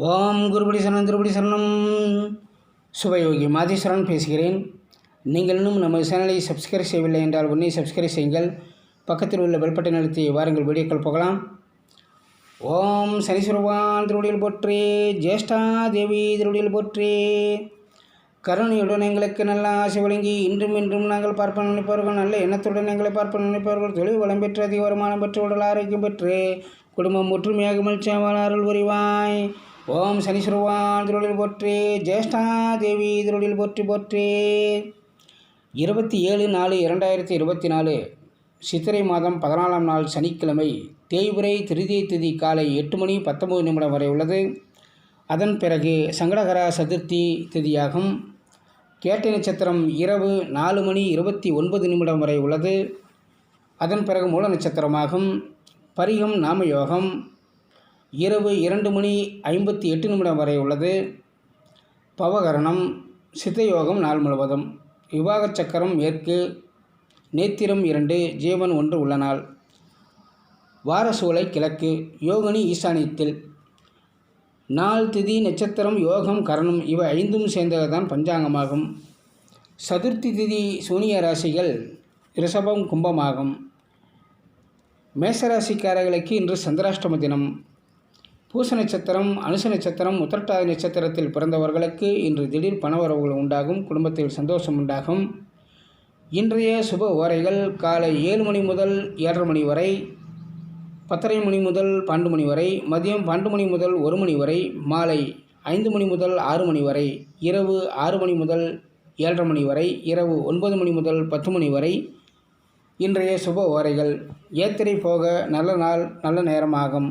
ஓம் குருபடி சரணம் திருபடி சரணம். சுபயோகி மாதீஸ்வரன் பேசுகிறேன். நீங்கள் இன்னும் நமது சேனலை சப்ஸ்கிரைப் செய்யவில்லை என்றால் உடனே சப்ஸ்கிரைப் செய்யுங்கள். பக்கத்தில் உள்ள பெல்பட்டை நிறுத்தி வாருங்கள் வீடியோக்கள் போகலாம். ஓம் சனீஸ்வரவான் திருவடியில் போற்றி ஜேஷ்டா தேவி திருவடியில் போற்றி. கருணையுடன் எங்களுக்கு நல்ல ஆசை வழங்கி இன்றும் இன்றும் நாங்கள் பார்ப்ப நினைப்பவர்கள் நல்ல எண்ணத்துடன் எங்களை பார்ப்ப நினைப்பவர்கள் தொழில் வளம் பெற்று அதிக வருமானம் பெற்று உடல் ஆரோக்கியம் பெற்று. குடும்பம் ஒற்றுமையாக மகிழ்ச்சியாக அருள் புரிவாய். ஓம் சனீஸ்வரவான் திருவடியில் போற்றி ஜேஷ்டா தேவி திருவடியில் போற்றி போற்றி. இருபத்தி ஏழு நாலு இரண்டாயிரத்தி இருபத்தி நாலு சித்திரை மாதம் பதினாலாம் நாள் சனிக்கிழமை தேய்பிரை திருதி திதி காலை எட்டு மணி பத்தொம்பது நிமிடம் வரை உள்ளது. அதன் பிறகு சங்கடகரா சதுர்த்தி திதியாகும். கேட்டை நட்சத்திரம் இரவு நாலு மணி இருபத்தி ஒன்பது நிமிடம் வரை உள்ளது. அதன் பிறகு மூல நட்சத்திரமாகும். பரிகம் நாமயோகம். இரவு இரண்டு மணி ஐம்பத்தி எட்டு நிமிடம் வரை உள்ளது. பவகரணம் சித்தயோகம் நாள் முழுவதும். விவாக சக்கரம் மேற்கு நேத்திரம் இரண்டு ஜீவன் ஒன்று உள்ள நாள். வாரசூலை கிழக்கு யோகனி ஈசானியத்தில். நாள் திதி நட்சத்திரம் யோகம் கரணம் இவை ஐந்தும் சேர்ந்ததுதான் பஞ்சாங்கமாகும். சதுர்த்தி திதி சூனிய ராசிகள் ரிஷபம் கும்பமாகும். மேசராசிக்காரர்களுக்கு இன்று சந்திராஷ்டம தினம். பூச நட்சத்திரம் அனுச நட்சத்திரம் உத்திரட்டாதி நட்சத்திரத்தில் பிறந்தவர்களுக்கு இன்று திடீர் பணவரவுகள் உண்டாகும் குடும்பத்தில் சந்தோஷம் உண்டாகும். இன்றைய சுப ஓரைகள் காலை ஏழு மணி முதல் ஏழரை மணி வரை பத்தரை மணி முதல் பன்னெண்டு மணி வரை மதியம் பன்னெண்டு மணி முதல் ஒரு மணி வரை மாலை ஐந்து மணி முதல் ஆறு மணி வரை இரவு ஆறு மணி முதல் ஏழரை மணி வரை இரவு ஒன்பது மணி முதல் பத்து மணி வரை இன்றைய சுப ஓரைகள் ஏத்திரை போக நல்ல நாள் நல்ல நேரமாகும்